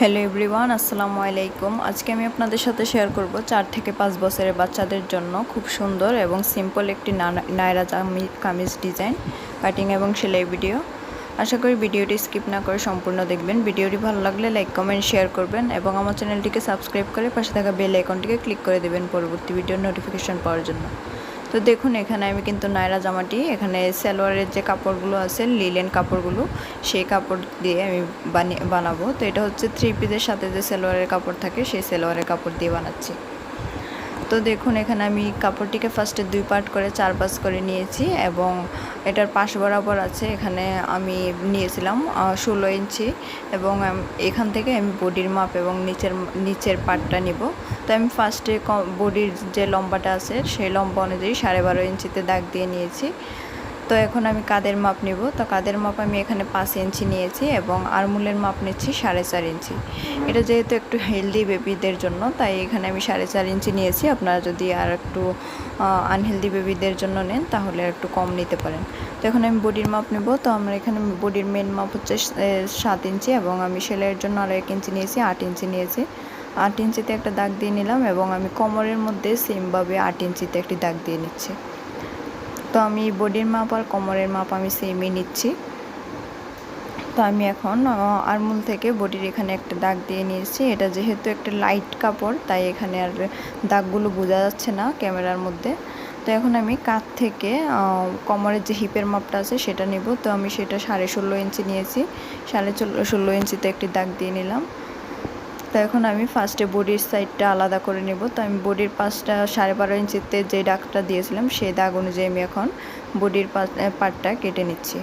Hello everyone, আসসালামু আলাইকুম। আজকে আমি আপনাদের সাথে শেয়ার করব চার থেকে পাঁচ বছরের বাচ্চাদের জন্য খুব সুন্দর এবং সিম্পল একটি নায়রা কামিজ ডিজাইন কাটিং এবং সেলাই ভিডিও আশা করি ভিডিওটি স্কিপ না করে সম্পূর্ণ দেখবেন। ভিডিওটি ভালো লাগলে লাইক কমেন্ট শেয়ার করবেন এবং আমার চ্যানেলটিকে সাবস্ক্রাইব করে পাশে থাকা বেল আইকনটিকে ক্লিক করে দেবেন পরবর্তী ভিডিওর নোটিফিকেশন পাওয়ার জন্য। তো দেখুন, এখানে আমি কিন্তু নায়রা জামাটি, এখানে সালোয়ারের যে কাপড়গুলো আছে লিলেন কাপড়গুলো, সেই কাপড় দিয়ে আমি বানিয়ে, বানাবো। তো এটা হচ্ছে থ্রি পিসের সাথে যে সালোয়ারের কাপড় থাকে, সেই সালোয়ারের কাপড় দিয়ে বানাচ্ছি। তো দেখুন, এখানে আমি কাপড়টিকে ফার্স্টে দুই পার্ট করে চার পাস করে নিয়েছি এবং এটার পাশ বরাবর আছে, এখানে আমি নিয়েছিলাম ষোলো ইঞ্চি এবং এখান থেকে আমি বডির মাপ এবং নিচের নিচের পার্টটা নিব। তো আমি ফার্স্টে বডির যে লম্বাটা আছে, সেই লম্বা অনুযায়ী সাড়ে বারো ইঞ্চিতে দাগ দিয়ে নিয়েছি। তো এখন আমি কাদের মাপ নিব? তো কাদের মাপ আমি এখানে পাঁচ ইঞ্চি নিয়েছি এবং আরমুলের মাপ নিচ্ছি সাড়ে চার ইঞ্চি। এটা যেহেতু একটু হেলদি বেবিদের জন্য, তাই এখানে আমি সাড়ে চার ইঞ্চি নিয়েছি। আপনারা যদি আর একটু আনহেলদি বেবিদের জন্য নেন, তাহলে একটু কম নিতে পারেন। তো এখন আমি বডির মাপ নেব। তো আমরা এখানে বডির মেন মাপ হচ্ছে সাত ইঞ্চি এবং আমি সেলাইয়ের জন্য আরও এক ইঞ্চি নিয়েছি, আট ইঞ্চি নিয়েছি। আট ইঞ্চিতে একটা দাগ দিয়ে নিলাম এবং আমি কোমরের মধ্যে সেমভাবে আট ইঞ্চিতে একটি দাগ দিয়ে নিচ্ছি। তো আমি বডির মাপ আর কোমরের মাপ আমি সেমই নিচ্ছি। তো আমি এখন আরমুল থেকে বডির এখানে একটা দাগ দিয়ে নিয়েছি। এটা যেহেতু একটা লাইট কাপড়, তাই এখানে আর দাগগুলো বোঝা যাচ্ছে না ক্যামেরার মধ্যে। তো এখন আমি কাঁধ থেকে কোমরের যে হিপের মাপটা আছে সেটা নেব। তো আমি সেটা সাড়ে ষোলো ইঞ্চি নিয়েছি। সাড়ে ষোলো ইঞ্চিতে একটি দাগ দিয়ে নিলাম। তো এখন আমি ফার্স্টে বডির সাইডটা আলাদা করে নেব। তো আমি বডির পাশটা সাড়ে বারো ইঞ্চিতে যে দাগটা দিয়েছিলাম, সেই দাগ অনুযায়ী আমি এখন বডির পার্টটা কেটে নিচ্ছি।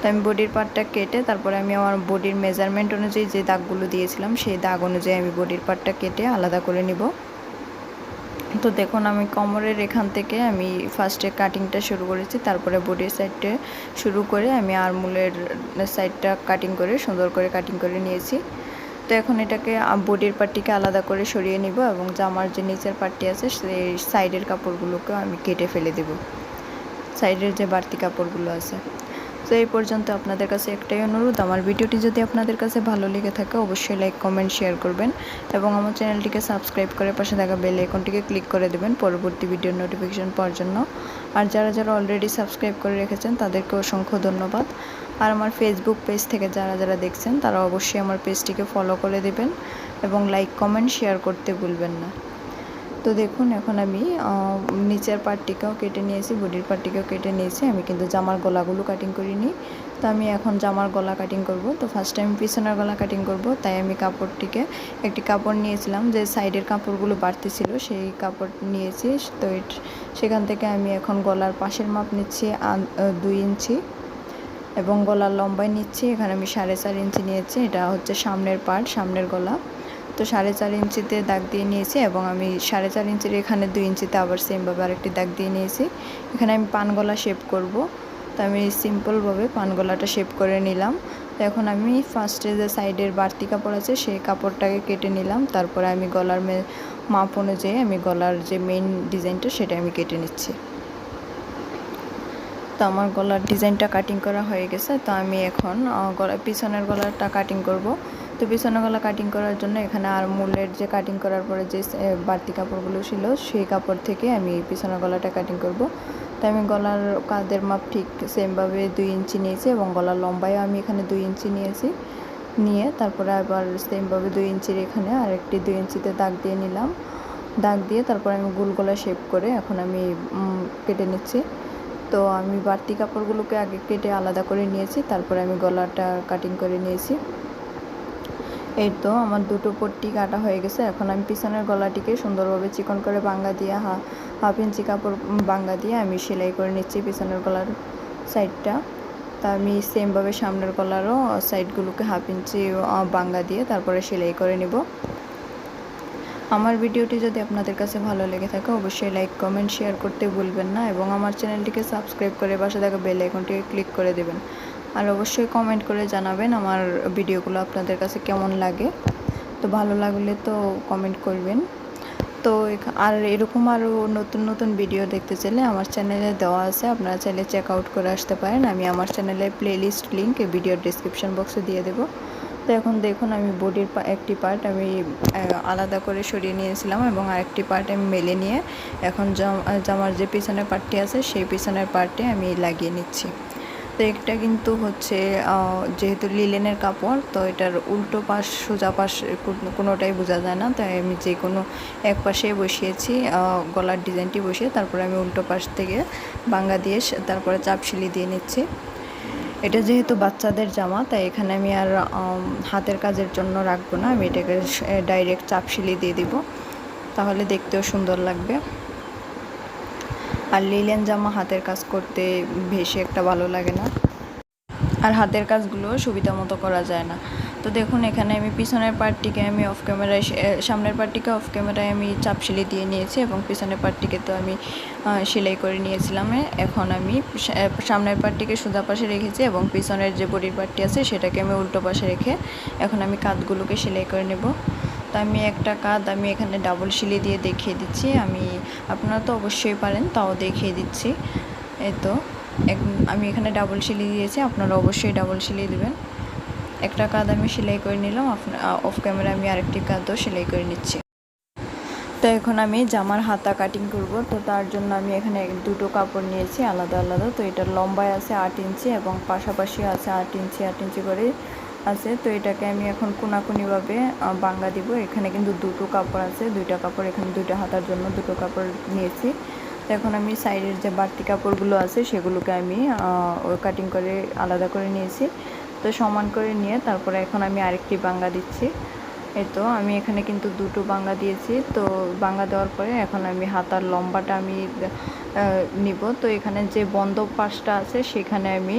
তো আমি বডির পার্টটা কেটে তারপরে আমি আমার বডির মেজারমেন্ট অনুযায়ী যে দাগগুলো দিয়েছিলাম, সেই দাগ অনুযায়ী আমি বডির পার্টটা কেটে আলাদা করে নিব। তো দেখুন, আমি কোমরের এখান থেকে আমি ফার্স্টে কাটিংটা শুরু করেছি, তারপরে বডির সাইডটা শুরু করে আমি আরমুলের সাইডটা কাটিং করে সুন্দর করে কাটিং করে নিয়েছি। তো এখন এটাকে বডির পার্টটিকে আলাদা করে সরিয়ে নিব এবং জামার যে নিচের পার্টটি আছে, সেই সাইডের কাপড়গুলোকে আমি কেটে ফেলে দেব। সাইডের যে বাড়তি কাপড়গুলো আছে। তো এই পর্যন্ত আপনাদের কাছে একটাই অনুরোধ, আমার ভিডিওটি যদি আপনাদের কাছে ভালো লেগে থাকে, অবশ্যই লাইক, কমেন্ট, শেয়ার করবেন এবং আমার চ্যানেলটিকে সাবস্ক্রাইব করে পাশে থাকা বেল আইকনটিকে ক্লিক করে দেবেন পরবর্তী ভিডিওর নোটিফিকেশন পাওয়ার জন্য। আর যারা যারা অলরেডি সাবস্ক্রাইব করে রেখেছেন তাদেরকে অসংখ্য ধন্যবাদ। আর আমার ফেসবুক পেজ থেকে যারা যারা দেখছেন, তারা অবশ্যই আমার পেজটিকে ফলো করে দেবেন এবং লাইক কমেন্ট শেয়ার করতে ভুলবেন না। তো দেখুন, এখন আমি নিচের পার্টটিকেও কেটে নিয়েছি, বডির পার্টটিকেও কেটে নিয়েছি। আমি কিন্তু জামার গলাগুলো কাটিং করিনি। তো আমি এখন জামার গলা কাটিং করব। তো ফার্স্ট টাইম পিছনের গলা কাটিং করব, তাই আমি কাপড়টিকে একটি কাপড় নিয়েছিলাম যে সাইডের কাপড়গুলো বাড়তি ছিল সেই কাপড় নিয়েছি। তো সেখান থেকে আমি এখন গলার পাশের মাপ নিচ্ছি দুই ইঞ্চি। এবং গলার লম্বাই নিচ্ছি। এখানে আমি সাড়ে চার ইঞ্চি নিয়েছি। এটা হচ্ছে সামনের পার্ট সামনের গলা। তো সাড়ে চার ইঞ্চিতে দাগ দিয়ে নিয়েছি এবং আমি সাড়ে চার ইঞ্চির এখানে দুই ইঞ্চিতে আবার সেমভাবে আরেকটি দাগ দিয়ে নিয়েছি। এখানে আমি পান গলা শেপ করব। তো আমি সিম্পলভাবে পান গলাটা শেপ করে নিলাম। তো এখন আমি ফার্স্টে যে সাইডের বাড়তি কাপড় আছে, সেই কাপড়টাকে কেটে নিলাম। তারপরে আমি গলার মাপ অনুযায়ী আমি গলার যে মেইন ডিজাইনটা সেটা আমি কেটে নিচ্ছি। তো আমার গলার ডিজাইনটা কাটিং করা হয়ে গেছে, তো আমি এখন গলা, পিছনের গলাটা কাটিং করব। তো পিছনের গলা কাটিং করার জন্য এখানে আর মূলের যে কাটিং করার পরে যে বাড়তি কাপড়গুলো ছিল, সেই কাপড় থেকে আমি পিছনের গলাটা কাটিং করব। তো আমি গলার কাঁধের মাপ ঠিক সেমভাবে দুই ইঞ্চি নিয়েছি এবং গলার লম্বায়ও আমি এখানে দুই ইঞ্চি নিয়েছি। নিয়ে তারপরে আবার সেমভাবে দুই ইঞ্চির এখানে আরেকটি দুই ইঞ্চিতে দাগ দিয়ে নিলাম। দাগ দিয়ে তারপরে আমি গোল গলা শেপ করে এখন আমি কেটে নিচ্ছি। তো আমি বাড়তি কাপড়গুলোকে আগে কেটে আলাদা করে নিয়েছি, তারপরে আমি গলাটা কাটিং করে নিয়েছি। এই তো আমার দুটো পট্টি কাটা হয়ে গেছে, এখন আমি পিছনের গলাটিকে সুন্দরভাবে চিকন করে বাঙ্গা দিয়ে, হা হাফ ইঞ্চি কাপড় বাঙ্গা দিয়ে আমি সেলাই করে নিচ্ছি পিছনের গলার সাইডটা তা আমি সেমভাবে সামনের গলারও সাইডগুলোকে হাফ ইঞ্চি বাঙ্গা দিয়ে তারপরে সেলাই করে নিব। আমার ভিডিওটি যদি আপনাদের কাছে ভালো লেগে থাকে, অবশ্যই লাইক কমেন্ট শেয়ার করতে ভুলবেন না এবং আমার চ্যানেলটিকে সাবস্ক্রাইব করে পাশে থাকা বেল আইকনটিকে ক্লিক করে দেবেন। আর অবশ্যই কমেন্ট করে জানাবেন আমার ভিডিওগুলো আপনাদের কাছে কেমন লাগে। তো ভালো লাগলে তো কমেন্ট করবেন। তো আর এরকম আরও নতুন নতুন ভিডিও দেখতে চাইলে আমার চ্যানেলে দেওয়া আছে। আপনারা চাইলে চেক আউট করে আসতে পারেন। আমি আমার চ্যানেলে প্লেলিস্ট লিঙ্ক ভিডিওর ডিসক্রিপশন বক্সে দিয়ে দেবো। তো এখন দেখুন আমি বডির একটি পার্ট আমি আলাদা করে সরিয়ে নিয়েছিলাম এবং আরেকটি পার্ট আমি মেলে নিয়ে এখন জাম- জামার যে পিছনের পার্টটি আছে সেই পিছনের পার্টে আমি লাগিয়ে নিচ্ছি। তো এটা কিন্তু হচ্ছে যেহেতু লিলেনের কাপড়, তো এটার উল্টো পাশ, সোজা পাশ কোনোটাই বোঝা যায় না। তাই আমি যে কোনো এক পাশে বসিয়েছি গলার ডিজাইনটি বসিয়ে, তারপরে আমি উল্টো পাশ থেকে বাঙ্গা দিয়ে তারপরে চাপ সিলি দিয়ে নিচ্ছি। এটা যেহেতু বাচ্চাদের জামা, তাই এখানে আমি আর হাতের কাজের জন্য রাখব না। আমি এটাকে ডাইরেক্ট চাপ সিলি দিয়ে দিব। তাহলে দেখতেও সুন্দর লাগবে। আর লিলেন জামা হাতের কাজ করতে বেশি একটা ভালো লাগে না। আর হাতের কাজগুলো সুবিধা মতো করা যায় না। তো দেখুন, এখানে আমি পিছনের পার্টটিকে আমি অফ ক্যামেরায় সামনের পার্টটিকে অফ ক্যামেরায় আমি চাপ সিলি দিয়ে নিয়েছি এবং পিছনের পার্টটিকে তো আমি সেলাই করে নিয়েছিলাম। এখন আমি সামনের পার্টটিকে সোজা পাশে রেখেছি এবং পিছনের যে বডির পার্টটি আছে সেটাকে আমি উল্টো পাশে রেখে এখন আমি কাঁধগুলোকে সেলাই করে নেব। তো আমি একটা কাঁধ আমি এখানে ডাবল সিলি দিয়ে দেখিয়ে দিচ্ছি। আমি, আপনারা তো অবশ্যই পারেন, তাও দেখিয়ে দিচ্ছি। এই তো আমি এখানে ডাবল সিলি দিয়েছি, আপনারা অবশ্যই ডাবল সিলি দেবেন। একটা কাঁধ আমি সেলাই করে নিলাম, অফ ক্যামেরা আমি আরেকটি কাঁধও সেলাই করে নিচ্ছি। তো এখন আমি জামার হাতা কাটিং করব, তো তার জন্য আমি এখানে দুটো কাপড় নিয়েছি, আলাদা আলাদা। তো এটা লম্বায় আছে আট ইঞ্চি এবং পাশাপাশি আছে আট ইঞ্চি আট ইঞ্চি করে আছে। তো এটাকে আমি এখন কোনাকুনিভাবে বাঙ্গা দিব। এখানে কিন্তু দুটো কাপড় আছে, দুইটা কাপড়, এখানে দুইটা হাতার জন্য দুটো কাপড় নিয়েছি। তো এখন আমি সাইডের যে বাড়তি কাপড়গুলো আছে, সেগুলোকে আমি কাটিং করে আলাদা করে নিয়েছি। তো সমান করে নিয়ে তারপরে এখন আমি আরেকটি বাঙ্গা দিচ্ছি। এই তো, আমি এখানে কিন্তু দুটো বাঙ্গা দিয়েছি। তো বাঙ্গা দেওয়ার পরে এখন আমি হাতার লম্বাটা আমি নিব। তো এখানে যে বন্ধ পাশটা আছে, সেখানে আমি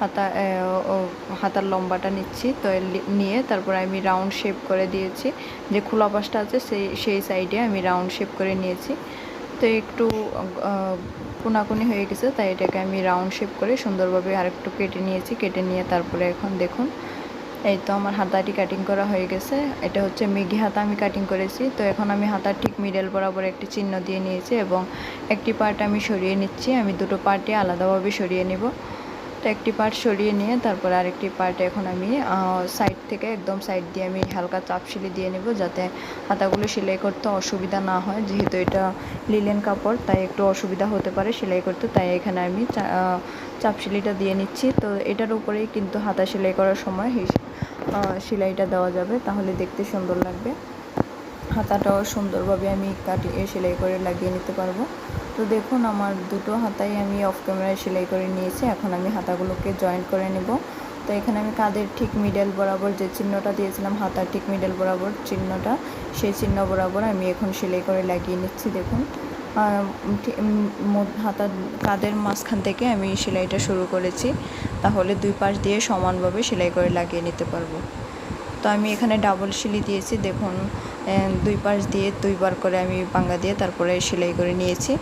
হাতা হাতার লম্বাটা নিচ্ছি। তো নিয়ে তারপরে আমি রাউন্ড শেপ করে দিয়েছি। যে খোলা পাশটা আছে, সেই সেই সাইডে আমি রাউন্ড শেপ করে নিয়েছি। তো একটু কোনাকুনি হয়ে গেছে, তাই এটাকে আমি রাউন্ড শেপ করে সুন্দরভাবে আর একটু কেটে নিয়েছি, কেটে নিয়ে তারপরে এখন দেখুন। এই তো আমার হাতাটি কাটিং করা হয়ে গেছে, এটা হচ্ছে মেঘি হাতা আমি কাটিং করেছি, তো এখন আমি হাতার ঠিক মিডল বরাবর একটি চিহ্ন দিয়ে নিয়েছি এবং একটি পার্ট আমি সরিয়ে নিচ্ছি, আমি দুটো পার্টে আলাদাভাবে সরিয়ে নেব। তো একটি পার্ট সরিয়ে নিয়ে তারপর আরেকটি পার্ট এখন আমি সাইড থেকে একদম সাইড দিয়ে আমি হালকা চাপ সিলি দিয়ে নেব যাতে হাতাগুলো সেলাই করতে অসুবিধা না হয়। যেহেতু এটা লিলেন কাপড়, তাই একটু অসুবিধা হতে পারে সেলাই করতে। তাই এখানে আমি চাপ সিলিটা দিয়ে নিচ্ছি। তো এটার উপরেই কিন্তু হাতা সেলাই করার সময় সেলাইটা দেওয়া যাবে। তাহলে দেখতে সুন্দর লাগবে। হাতাটাও সুন্দরভাবে আমি কাটিয়ে সেলাই করে লাগিয়ে নিতে পারব। তো দেখুন, আমার দুটো হাতাই আমি অফ ক্যামেরায় সেলাই করে নিয়েছি। এখন আমি হাতাগুলোকে জয়েন করে নেব। তো এখানে আমি কাঁধের ঠিক মিডল বরাবর যে চিহ্নটা দিয়েছিলাম, হাতার ঠিক মিডল বরাবর চিহ্নটা, সেই চিহ্ন বরাবর আমি এখন সেলাই করে লাগিয়ে নিচ্ছি, দেখুন। হাতার কাঁধের মাঝখান থেকে আমি সেলাইটা শুরু করেছি। তাহলে দুই পাশ দিয়ে সমানভাবে সেলাই করে লাগিয়ে নিতে পারব। তো আমি এখানে ডাবল সিলি দিয়েছি, দেখুন। দুই পাশ দিয়ে দুইবার করে আমি পাঙ্গা দিয়ে তারপরে সেলাই করে নিয়েছি।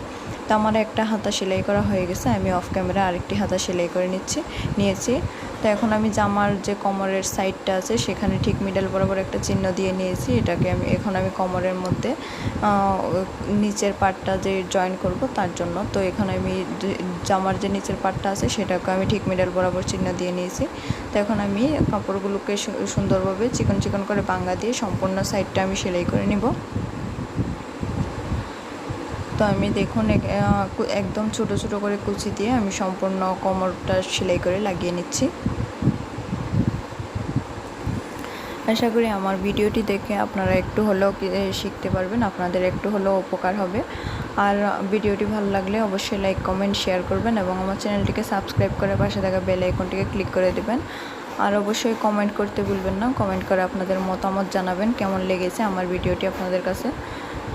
তো আমার একটা হাতা সেলাই করা হয়ে গেছে, আমি অফ ক্যামেরা আরেকটি হাতা সেলাই করে নিচ্ছি, নিয়েছি। তো এখন আমি জামার যে কোমরের সাইডটা আছে, সেখানে ঠিক মিডল বরাবর একটা চিহ্ন দিয়ে নিয়েছি, এটাকে আমি এখন আমি কোমরের মধ্যে নিচের পার্টটা যে জয়েন করব তার জন্য। তো এখানে আমি জামার যে নিচের পার্টটা আছে, সেটাকে আমি ঠিক মিডল বরাবর চিহ্ন দিয়ে নিয়েছি। তো এখন আমি কাপড়গুলোকে সুন্দরভাবে চিকন চিকন করে বাঙ্গা দিয়ে সম্পূর্ণ সাইডটা আমি সেলাই করে নিব। তো আমি দেখুন, এক- একদম ছোট ছোট করে কুচি দিয়ে আমি সম্পূর্ণ কোমরটা সেলাই করে লাগিয়ে নিচ্ছি। আশা করি আমার ভিডিওটি দেখে আপনারা একটু হলেও শিখতে পারবেন, আপনাদের একটু হলেও উপকার হবে। আর ভিডিওটি ভালো লাগলে অবশ্যই লাইক, কমেন্ট, শেয়ার করবেন এবং আমার চ্যানেলটিকে সাবস্ক্রাইব করে পাশে থাকা বেল আইকনটিকে ক্লিক করে দেবেন। আর অবশ্যই কমেন্ট করতে ভুলবেন না, কমেন্ট করে আপনাদের মতামত জানাবেন, কেমন লেগেছে আমার ভিডিওটি আপনাদের কাছে।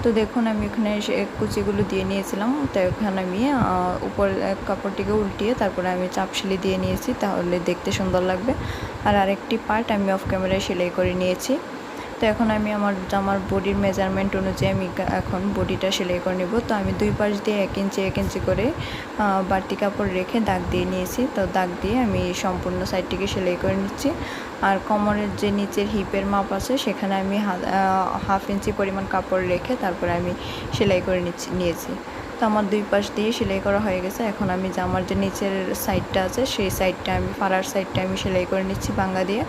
তো দেখুন, আমি এখানে কুচিগুলো দিয়ে নিয়েছিলাম। তো এখানে আমি উপর কাপড়টিকে উল্টিয়ে তারপরে আমি চাপ সেলাই দিয়ে নিয়েছি, তাহলে দেখতে সুন্দর লাগবে। আর আরেকটি পার্ট আমি অফ ক্যামেরায় সেলাই করে নিয়েছি। তো এখন আমি আমার জামার বডির মেজারমেন্ট অনুযায়ী আমি এখন বডিটা সেলাই করে নেব। তো আমি দুই পাশ দিয়ে এক ইঞ্চি এক ইঞ্চি করে বাড়তি কাপড় রেখে দাগ দিয়ে নিয়েছি। তো দাগ দিয়ে আমি সম্পূর্ণ সাইডটিকে সেলাই করে নিচ্ছি। আর কোমরের যে নিচের হিপের মাপ আছে, সেখানে আমি হাফ ইঞ্চি পরিমাণ কাপড় রেখে তারপরে আমি সেলাই করে নিচ্ছি, নিয়েছি। তো আমার দুই পাশ দিয়ে সেলাই করা হয়ে গেছে। এখন আমি জামার যে নিচের সাইডটা আছে, সেই সাইডটা আমি ফাড়ার সাইডটা আমি সেলাই করে নিচ্ছি বাঙ্গা দিয়ে।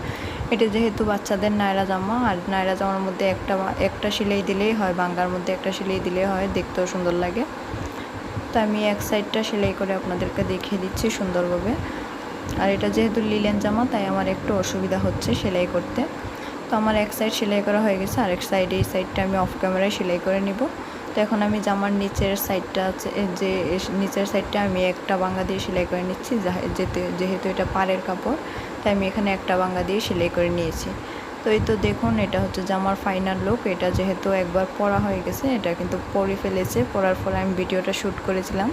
এটা যেহেতু বাচ্চাদের নায়রা জামা, আর নায়রা জামার মধ্যে একটা একটা সেলাই দিলেই হয়, বাঙ্গার মধ্যে একটা সেলাই দিলেই হয়, দেখতেও সুন্দর লাগে। তো আমি এক সাইডটা সেলাই করে আপনাদেরকে দেখিয়ে দিচ্ছি সুন্দরভাবে। আর এটা যেহেতু লিলেন জামা, তাই আমার একটু অসুবিধা হচ্ছে সেলাই করতে। তো আমার এক সাইড সেলাই করা হয়ে গেছে, আরেক সাইডে, এই সাইডটা আমি অফ ক্যামেরায় সেলাই করে নিব। তো এখন আমি জামার নিচের সাইডটা যে নিচের সাইডটা আমি একটা বাঙ্গা দিয়ে সেলাই করে নিচ্ছি যেহেতু এটা পাড়ের কাপড় তাই আমি এখানে একটা বাঙ্গা দিয়ে সেলাই করে নিয়েছি। তো এই তো দেখুন, এটা হচ্ছে জামার ফাইনাল লুক এটা যেহেতু একবার পরা হয়ে গেছে, এটা কিন্তু পরে ফেলেছে। পরার পরে আমি ভিডিওটা শ্যুট করেছিলাম,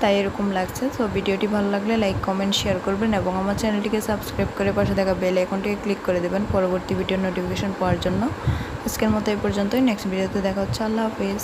তাই এরকম লাগছে। তো ভিডিওটি ভালো লাগলে লাইক কমেন্ট শেয়ার করবেন এবং আমার চ্যানেলটিকে সাবস্ক্রাইব করে পাশে থাকা বেল আইকনটিকে ক্লিক করে দেবেন পরবর্তী ভিডিওর নোটিফিকেশন পাওয়ার জন্য। আজকের মতো এই পর্যন্তই। নেক্সট ভিডিওতে দেখা হচ্ছে। আল্লাহ হাফিজ।